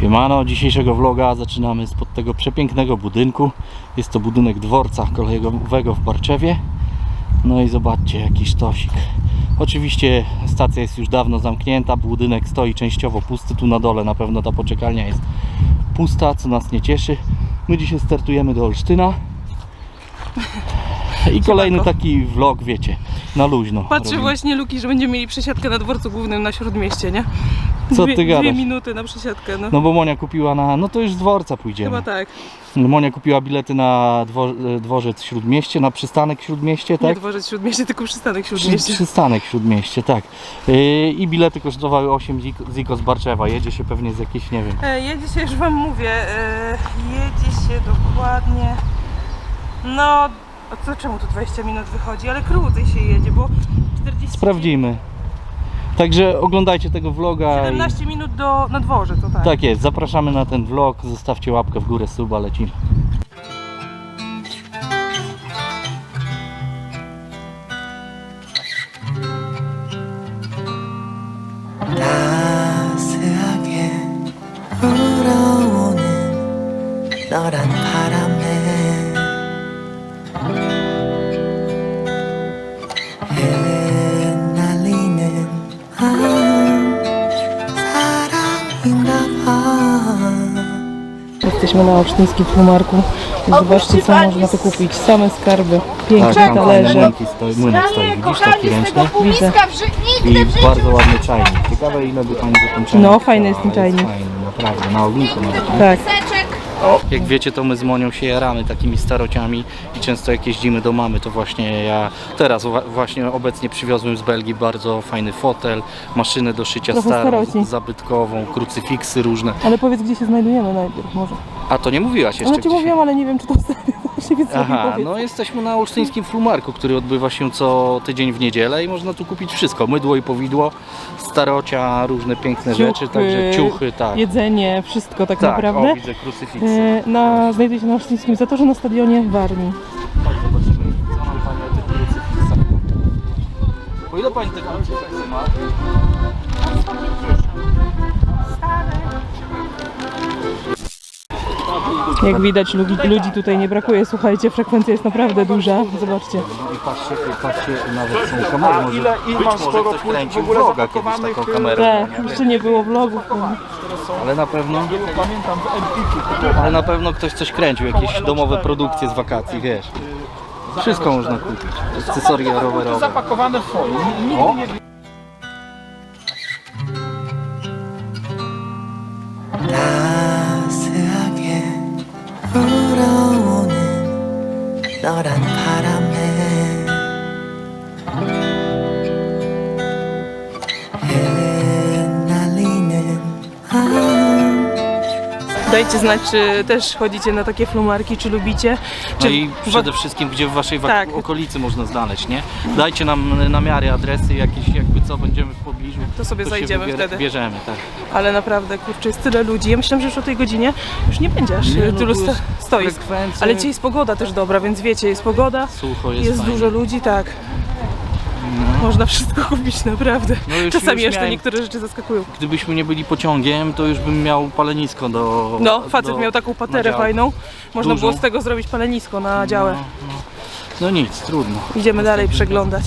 Siemano, dzisiejszego vloga zaczynamy spod tego przepięknego budynku. Jest to budynek dworca kolejowego w Barczewie. No i zobaczcie, jaki sztosik. Oczywiście stacja jest już dawno zamknięta, budynek stoi częściowo pusty. Tu na dole na pewno ta poczekalnia jest pusta, co nas nie cieszy. My dzisiaj startujemy do Olsztyna. I kolejny taki vlog, wiecie, na luźno. Patrzę robimy. właśnie Luki, że będziemy mieli przesiadkę na dworcu głównym na Śródmieście, nie? Co dwie, ty gadasz? Dwie minuty na przesiadkę, no. No bo Monia kupiła na... No to już z dworca pójdziemy. Chyba tak. Monia kupiła bilety na dwo, dworzec Śródmieście, na przystanek Śródmieście, Nie tak? dworzec Śródmieście, tylko przystanek Przy, Śródmieście. przystanek Śródmieście, tak. Yy, I bilety kosztowały 8 zik- ziko z Barczewa. Jedzie się pewnie z jakiejś, nie wiem. E, jedzie się, już wam mówię, e, jedzie się dokładnie, no, co, czemu tu 20 minut wychodzi, ale krócej się jedzie, bo 40... Sprawdzimy. Także oglądajcie tego vloga. I... 17 minut do, na dworze, to tak. Tak jest, zapraszamy na ten vlog. Zostawcie łapkę w górę, suba, lecimy. 따스하게 불어오는 너란 바 na Olsztyńskim Flumarku i zobaczcie co można tu kupić. Same skarby, piękne tam talerze. młynki stoi, młynek stoi, widzisz, taki ręczny. Widzę. I bardzo ładny czajnik. Ciekawe ile by pani za ten czajnik No, fajny jest ten chciała, ale czajnik. Fajny, naprawdę, na ogniku nawet. nie? Tak. Jak wiecie, to my z Monią się jaramy takimi starociami i często jak jeździmy do mamy, to właśnie ja teraz właśnie obecnie przywiozłem z Belgii bardzo fajny fotel, maszynę do szycia Trochę starą, staroci. zabytkową, krucyfiksy różne. Ale powiedz gdzie się znajdujemy najpierw może. A to nie mówiłaś jeszcze No ci gdzie się- mówiłam, ale nie wiem czy to wstanie właśnie, więc Aha, no jesteśmy na olsztyńskim flumarku, który odbywa się co tydzień w niedzielę i można tu kupić wszystko. Mydło i powidło, starocia, różne piękne rzeczy, także ciuchy, tak. Jedzenie, wszystko tak, tak, naprawdę. o widzę krucyfiksy. E, Na, znajduje się na Olsztyńskim Zatorze na stadionie w Warmii. Chodź, zobaczymy, co nam Pani o tych krucyfiksach powie. Po ile Pani te krucyfiksy ma? Jak widać ludzi, ludzi tutaj nie brakuje, słuchajcie, frekwencja jest naprawdę duża. Zobaczcie. No i patrzcie, patrzcie, nawet są kamery. Może, ile, być może ktoś kręcił vloga kiedyś taką kamerę. Tak, jeszcze nie było vlogów. Ale na pewno. Ale na pewno ktoś coś kręcił, jakieś domowe produkcje z wakacji, wiesz. Wszystko można kupić. Akcesoria rowerowe. zapakowane w. Nigdy nie Dajcie znać, czy też chodzicie na takie flumarki, czy lubicie. Czy No i przede wszystkim, gdzie w waszej Tak. okolicy można znaleźć, nie? Dajcie nam namiary, adresy, jakieś jakby co będziemy w pobliżu. To sobie się zajdziemy wybier- wtedy. Bierzemy, tak. Ale naprawdę, kurczę, jest tyle ludzi. Ja myślałam, że już o tej godzinie już nie będzie aż Nie, no, tylu jest stoisk. Ale dzisiaj jest pogoda też dobra, więc wiecie, jest pogoda, Sucho jest, jest, fajnie. dużo ludzi, tak. Można wszystko kupić, naprawdę. No już- Czasami już te miałem- niektóre rzeczy zaskakują. Gdybyśmy nie byli pociągiem, to już bym miał palenisko do. No, facet do, miał taką na paterę fajną. Można Dużą. było z tego zrobić palenisko na działę. No, no nic, trudno. Idziemy dalej przeglądać.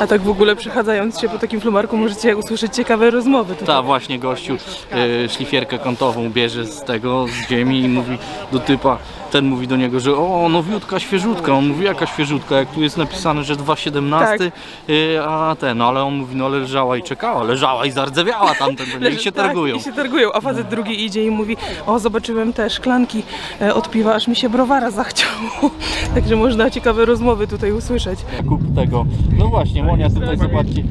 A tak w ogóle przechadzając się po takim flumarku możecie usłyszeć ciekawe rozmowy tutaj. Ta właśnie gościu e, szlifierkę kątową bierze z tego, z ziemi i mówi do typa, ten mówi do niego, że o, nowiutka, świeżutka. On mówi, jaka świeżutka, jak tu jest napisane, że 2,17, Tak. e, a ten, no ale on mówi, no ale leżała i czekała, leżała i zardzewiała tamten, to niech się tak, targują. i się targują, a facet drugi idzie i mówi o zobaczyłem te szklanki e, od piwa, aż mi się browara zachciało. Także można ciekawe rozmowy tutaj usłyszeć. Kup tego. No właśnie, Monia tutaj zobaczcie.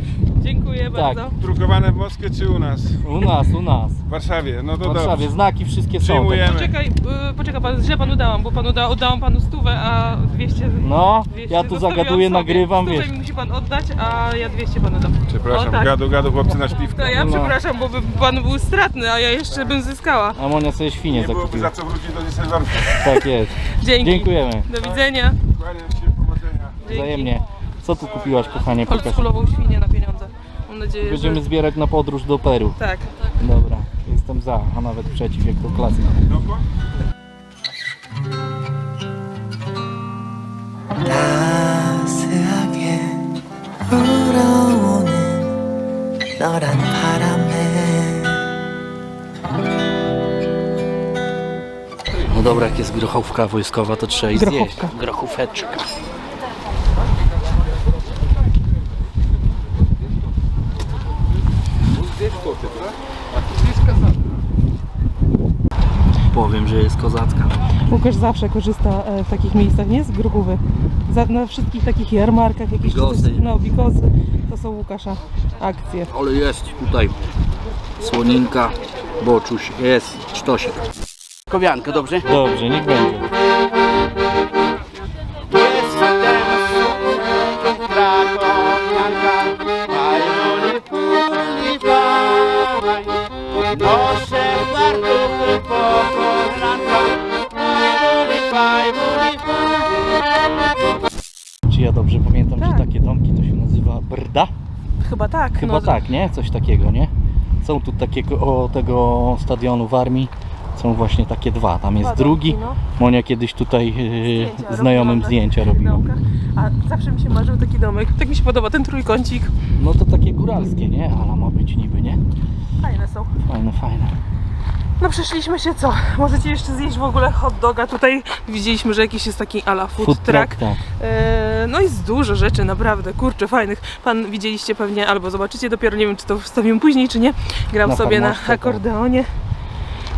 Dziękuję Tak. bardzo. drukowane w Moskwie czy u nas? U nas, u nas. W Warszawie. No W to Warszawie dobrze. znaki wszystkie są. Przyjmujemy. Poczekaj, y, poczekaj pan, źle panu dałam, bo panu da, oddałam panu stówę, a 200... No, 200 ja tu zostawiłam zagaduję, sobie. nagrywam, Stówę wiesz. mi musi pan oddać, a ja 200 panu dam. Przepraszam, O, tak. gadu, gadu, chłopcy na śliwkę. To ja No. przepraszam, bo by pan był stratny, a ja jeszcze bym zyskała. A Monia sobie świnie Nie byłoby zakupiła. za co wrócić do Düsseldorfu. Tak jest. Dzięki. Dziękujemy. Do widzenia. Kłaniam się, powodzenia. Dzięki. Wzajemnie. Co tu kupiłaś, kochanie? Pokaż. Oldschoolową świnię na nadzieję, Będziemy że... zbierać na podróż do Peru. Tak. Dobra, jestem są za, a nawet przeciw, jak to klasyk. Dokąd? 따스하게 불어오는 너란 바람에 No dobra, jak jest grochówka wojskowa, to trzeba i Grochówka. zjeść. Grochóweczka. Łukasz zawsze korzysta e, w takich miejscach, nie? Z gruchówy. Za, na wszystkich takich jarmarkach, jakieś Bigosy. no bigosy, to są Łukasza akcje. Ale jest tutaj słoninka, boczuś, jest sztosik. Kowiankę, dobrze? Dobrze, niech będzie. Noszę fartuchy po Czy ja dobrze pamiętam, Tak. że takie domki to się nazywa brda? Chyba tak. Chyba no, tak, nie? Coś takiego, nie? Są tu takie o tego stadionu w armii. Są właśnie takie dwa. Tam jest Dwa drugi. domki, no. Monia kiedyś tutaj Zdjęcia yy, znajomym zdjęcia robiła. domkach. A zawsze mi się marzył taki domek. Tak mi się podoba ten trójkącik. No to takie góralskie, nie? Ale ma być niby, nie? Fajne są. Fajne, fajne. No przeszliśmy się co? Możecie jeszcze zjeść w ogóle hot doga. Tutaj widzieliśmy, że jakiś jest taki ala food, Food truck. truck. Eee, no jest dużo rzeczy, naprawdę, kurczę, fajnych. Pan widzieliście pewnie, albo zobaczycie dopiero, nie wiem czy to wstawimy później, czy nie. Grał sobie na tak. akordeonie,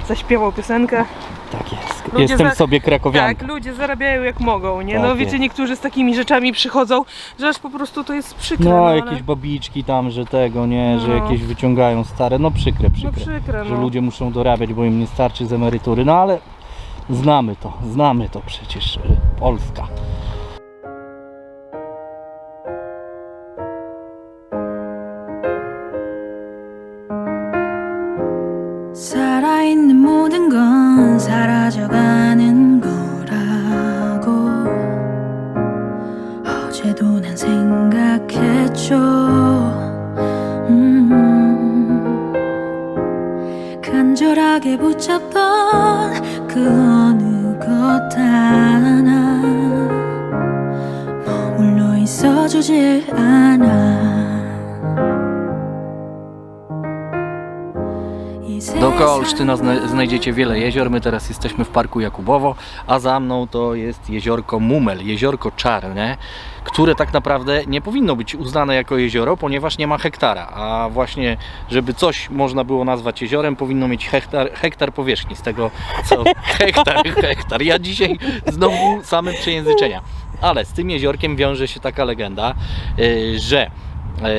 zaśpiewał piosenkę. Tak jest. Ludzie Jestem za- sobie krakowianką. Tak, ludzie zarabiają jak mogą, nie? Tak no wiecie, jest. niektórzy z takimi rzeczami przychodzą, że aż po prostu to jest przykre. No, No, jakieś ale... babiczki tam, że tego, nie? Że No. jakieś wyciągają stare. No przykre, No przykre. przykre, Że no. ludzie muszą dorabiać, bo im nie starczy z emerytury. No ale znamy to, znamy to przecież. y, Polska. 어제도 난 생각했죠. 음, 간절하게 붙잡던 그 어느 것 하나 머물러 있어주질 않아 Pokoło Olsztyna znajdziecie wiele jezior. My teraz jesteśmy w Parku Jakubowo, a za mną to jest jeziorko Mumel, jeziorko czarne, które tak naprawdę nie powinno być uznane jako jezioro, ponieważ nie ma hektara. A właśnie, żeby coś można było nazwać jeziorem, powinno mieć hektar, hektar powierzchni. Z tego co. Hektar, hektar. Ja dzisiaj znowu same przejęzyczenia. Ale z tym jeziorkiem wiąże się taka legenda, y, że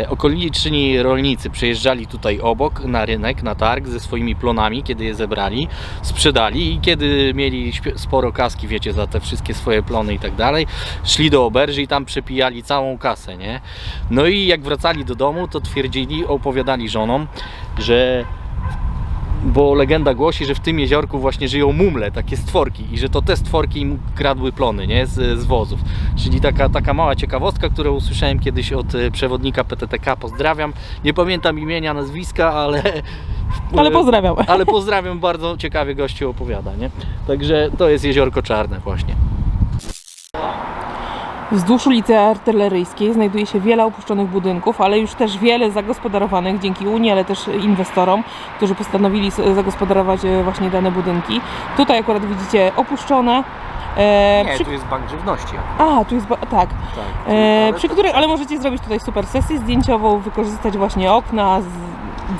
Okoliczni rolnicy przyjeżdżali tutaj obok na rynek, na targ ze swoimi plonami, kiedy je zebrali, sprzedali i kiedy mieli sporo kaski, wiecie, za te wszystkie swoje plony i tak dalej, szli do oberży i tam przepijali całą kasę, nie? No i jak wracali do domu, to twierdzili, opowiadali żonom, że bo legenda głosi, że w tym jeziorku właśnie żyją mumle, takie stworki i że to te stworki im kradły plony, nie? Z, z wozów. Czyli taka, taka mała ciekawostka, którą usłyszałem kiedyś od e, przewodnika PTTK, pozdrawiam. Nie pamiętam imienia, nazwiska, ale... Ale pozdrawiam. Ale pozdrawiam, bardzo ciekawie gościu opowiada, nie? Także to jest jeziorko czarne właśnie. Wzdłuż ulicy Artyleryjskiej znajduje się wiele opuszczonych budynków, ale już też wiele zagospodarowanych dzięki Unii, ale też inwestorom, którzy postanowili zagospodarować e, właśnie dane budynki. Tutaj akurat widzicie opuszczone. E, przy... jest bank żywności. A, tu jest. ba- Tak. Tak. E, przy których, ale możecie zrobić tutaj super sesję zdjęciową, wykorzystać właśnie okna, z,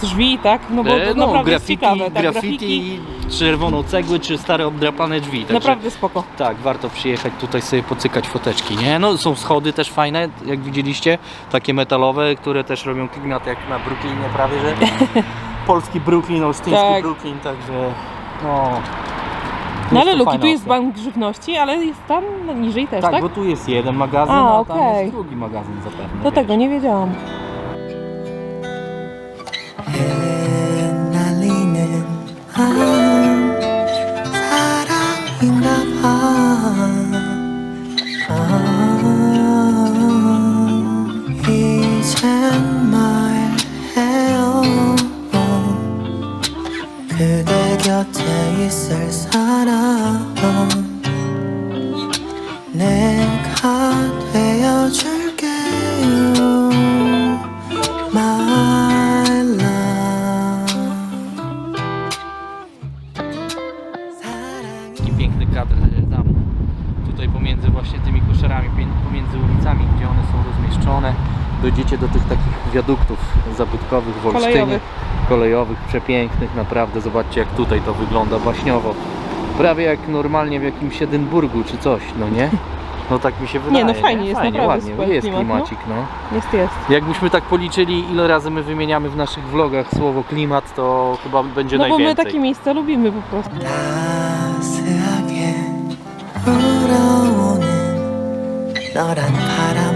drzwi, tak? No bo to E, no, naprawdę jest graffiti, ciekawe. Tak, graffiti, czerwoną cegły, czy stare obdrapane drzwi. Także... Naprawdę spoko. Tak, warto przyjechać tutaj sobie pocykać foteczki, nie? No są schody też fajne, jak widzieliście, takie metalowe, które też robią klimat jak na Brooklynie prawie, że polski Brooklyn, olsztyński Tak. Brooklyn, także no... No jest ale to Luki, tu jest opcja. bank żywności, ale jest tam niżej też, Tak, tak? bo tu jest jeden magazyn, A, a, tam okej. jest drugi magazyn zapewne. Do wiesz. tego nie wiedziałam. Hey. Dojdziecie do tych takich wiaduktów zabytkowych w Olsztynie. Kolejowych. Kolejowych, przepięknych, naprawdę. Zobaczcie jak tutaj to wygląda baśniowo. Prawie jak normalnie w jakimś Edynburgu czy coś, no nie? No tak mi się wydaje. no fajnie jest, fajnie, naprawdę ładnie, super jest klimat, no. klimacik, no. Jest, jest. Jakbyśmy tak policzyli, ile razy my wymieniamy w naszych vlogach słowo klimat, to chyba będzie No bo najwięcej. my takie miejsca lubimy po prostu. 따스하게 불어오는 너란 바람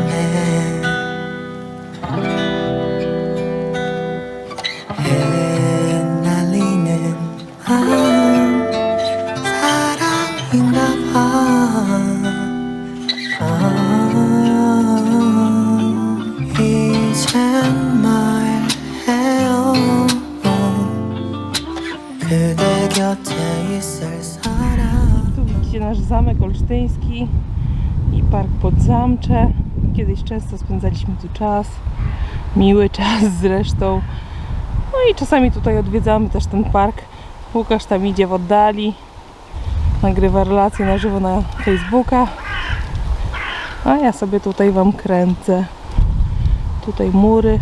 zamek olsztyński i park pod Zamcze. Kiedyś często spędzaliśmy tu czas. Miły czas zresztą. No i czasami tutaj odwiedzamy też ten park. Łukasz tam idzie w oddali. Nagrywa relacje na żywo na Facebooka. A ja sobie tutaj Wam kręcę. Tutaj mury.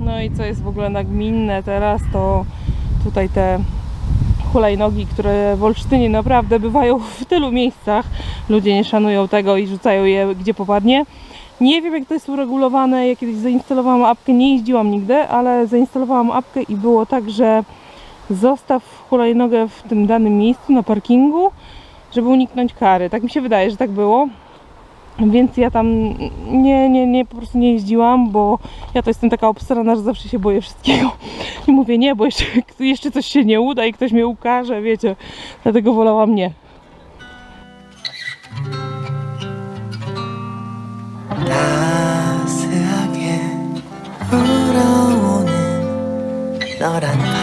No i co jest w ogóle nagminne teraz, to tutaj te hulajnogi, które w Olsztynie naprawdę bywają w tylu miejscach. Ludzie nie szanują tego i rzucają je gdzie popadnie. Nie wiem jak to jest uregulowane. Ja kiedyś zainstalowałam apkę, nie jeździłam nigdy, ale zainstalowałam apkę i było tak, że zostaw hulajnogę w tym danym miejscu na parkingu, żeby uniknąć kary. Tak mi się wydaje, że tak było. Więc ja tam nie, nie, nie, po prostu nie jeździłam, bo ja to jestem taka obstrana, że zawsze się boję wszystkiego. I mówię nie, bo jeszcze, jeszcze coś się nie uda i ktoś mnie ukaże, wiecie. Dlatego wolałam nie. 따스하게 불어오는 너란 바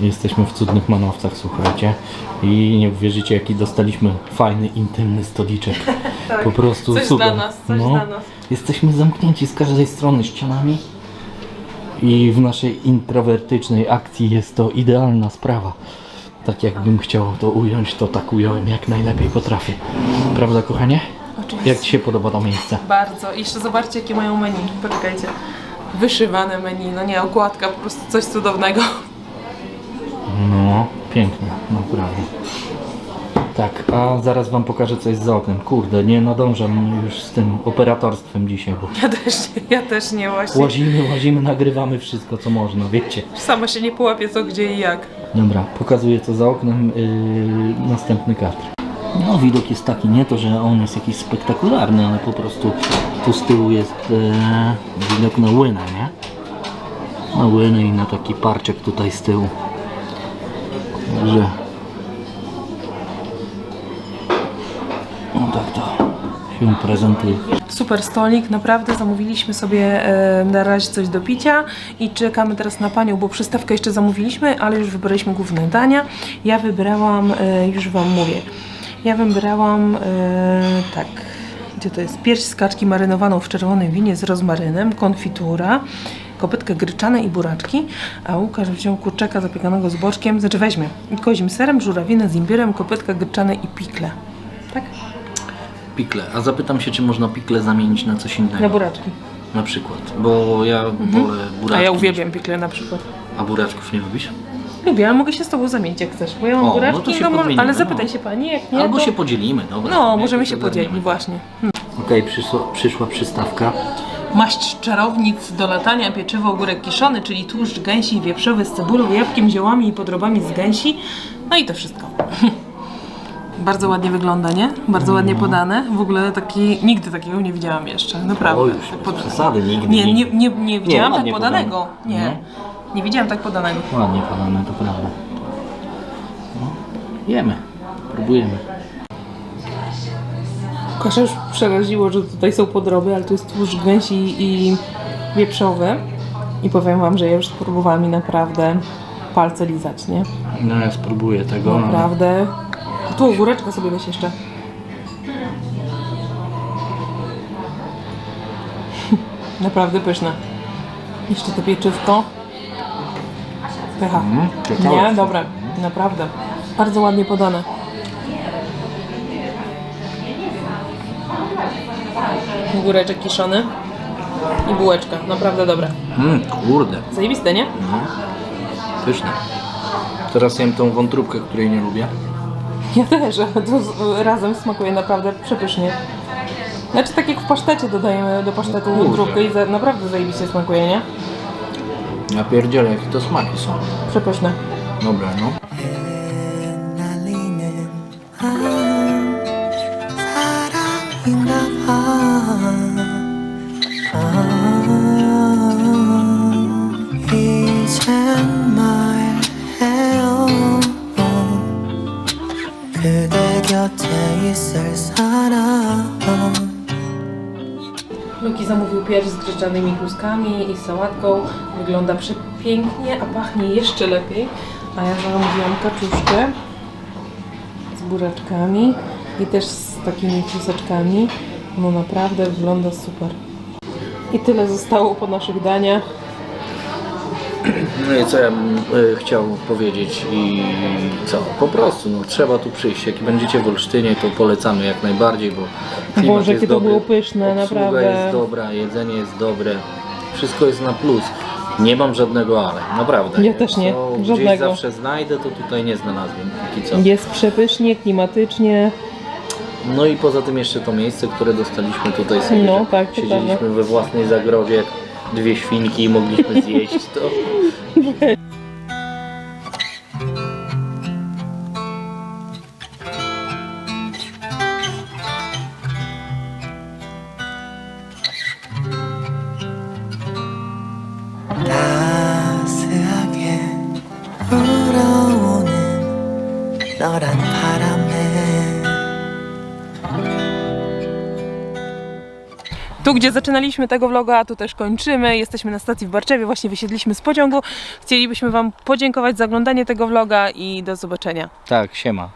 Jesteśmy w cudnych manowcach, słuchajcie. I nie uwierzycie, jaki dostaliśmy fajny, intymny stoliczek. Po prostu Tak. Coś super. dla nas, coś no, dla nas. Jesteśmy zamknięci z każdej strony ścianami. I w naszej introwertycznej akcji jest to idealna sprawa. Tak jakbym chciał to ująć, to tak ująłem jak najlepiej potrafię. Prawda, kochanie? Oczywiście. Jak Ci się podoba to miejsce? Bardzo. I jeszcze zobaczcie, jakie mają menu. Poczekajcie. Wyszywane menu, no nie, okładka, po prostu coś cudownego. No, pięknie, naprawdę. Tak, a zaraz Wam pokażę coś za oknem. Kurde, nie nadążam już z tym operatorstwem dzisiaj, bo Ja też nie, ja też nie właśnie. łazimy, łazimy, nagrywamy wszystko co można, wiecie. Sama się nie połapię co, gdzie i jak. Dobra, pokazuję co za oknem, yy, następny kadr. No, widok jest taki, nie to, że on jest jakiś spektakularny, ale po prostu tu z tyłu jest e, widok na łynę, nie? Na łynę i na taki parczek tutaj z tyłu. Także... No tak to się prezentuje. Super stolik, naprawdę zamówiliśmy sobie e, na razie coś do picia i czekamy teraz na panią, bo przystawkę jeszcze zamówiliśmy, ale już wybraliśmy główne dania. Ja wybrałam, e, już wam mówię, ja wybrałam e, tak, gdzie to jest? Pierś z kaczki marynowaną w czerwonym winie z rozmarynem, konfitura, kopytkę gryczane i buraczki, a Łukasz wziął kurczaka zapiekanego z boczkiem, znaczy weźmie kozim serem, żurawinę z imbirem, kopytkę gryczane i pikle. Tak? Pikle. A zapytam się, czy można pikle zamienić na coś innego. Na buraczki. Na przykład, bo ja wolę buraczki. A ja uwielbiam pikle na przykład. A buraczków nie lubisz? Lubię, ale mogę się z tobą zamienić jak chcesz, bo ja mam O, no buraczki, to się mo- podmienimy, ale zapytaj no. się pani, jak nie, Albo to... się podzielimy, dobra. No, możemy się podzielić, właśnie. Okej, przyszło, przyszła przystawka. Maść czarownic do latania, pieczywo, ogórek kiszony, czyli tłuszcz gęsi wieprzowy z cebulą, jabłkiem, ziołami i podrobami z gęsi. No i to wszystko. Bardzo ładnie wygląda, nie? Bardzo ładnie podane. W ogóle taki, nigdy takiego nie widziałam jeszcze, naprawdę. O, już bez pod- przesady, nigdy Nie, nie. nie, nie, widziałam tak ładnie podanego. podane. Nie. Nie widziałam tak podanego. Ładnie podane, to prawda. No, jemy, próbujemy. Kasza już przeraziło, że tutaj są podroby, ale tu jest tłuszcz gęsi i wieprzowy. I powiem wam, że ja już spróbowałam i naprawdę palce lizać, nie? No ja spróbuję tego. Naprawdę. Tu góreczkę sobie weź jeszcze. Naprawdę pyszne. Jeszcze to pieczywko. Pycha. Mm. Nie, dobre. Naprawdę. Bardzo ładnie podane. Góreczek kiszony. I bułeczka. Naprawdę dobre. Mm, kurde, Zajebiste, nie? pyszne. Teraz jem tą wątróbkę, której nie lubię. Ja też, ale to z, razem smakuje naprawdę przepysznie. Znaczy tak jak w pasztecie dodajemy do pasztetu Kurde. wątróbkę i za, naprawdę zajebiście smakuje, nie? Ja pierdzielę, jakie to smaki są. Przepyszne. Dobra, no. Luki zamówił pierś z gryczanymi kluskami i sałatką. Wygląda przepięknie, a pachnie jeszcze lepiej. A ja zamówiłam kaczuszkę z buraczkami i też z takimi kluseczkami. No naprawdę wygląda super. I tyle zostało po naszych daniach. No i co ja bym y, chciał powiedzieć i co? Po prostu, no trzeba tu przyjść. Jak będziecie w Olsztynie, to polecamy jak najbardziej, bo klimat Boże, jest jakie to dobry, było pyszne, obsługa naprawdę. jest dobra, jedzenie jest dobre, wszystko jest na plus. Nie mam żadnego ale, naprawdę. Ja też nie, Co gdzieś żadnego. zawsze znajdę, to tutaj nie znalazłem. Póki co. Jest przepysznie, klimatycznie. No i poza tym jeszcze to miejsce, które dostaliśmy tutaj sobie. No, że tak, to Siedzieliśmy prawda. we własnej zagrodzie, jak dwie świnki i mogliśmy zjeść to. 따스하게 불어오는 너란 Tu, gdzie zaczynaliśmy tego vloga, tu też kończymy. Jesteśmy na stacji w Barczewie, właśnie wysiedliśmy z pociągu. Chcielibyśmy Wam podziękować za oglądanie tego vloga i do zobaczenia. Tak, siema.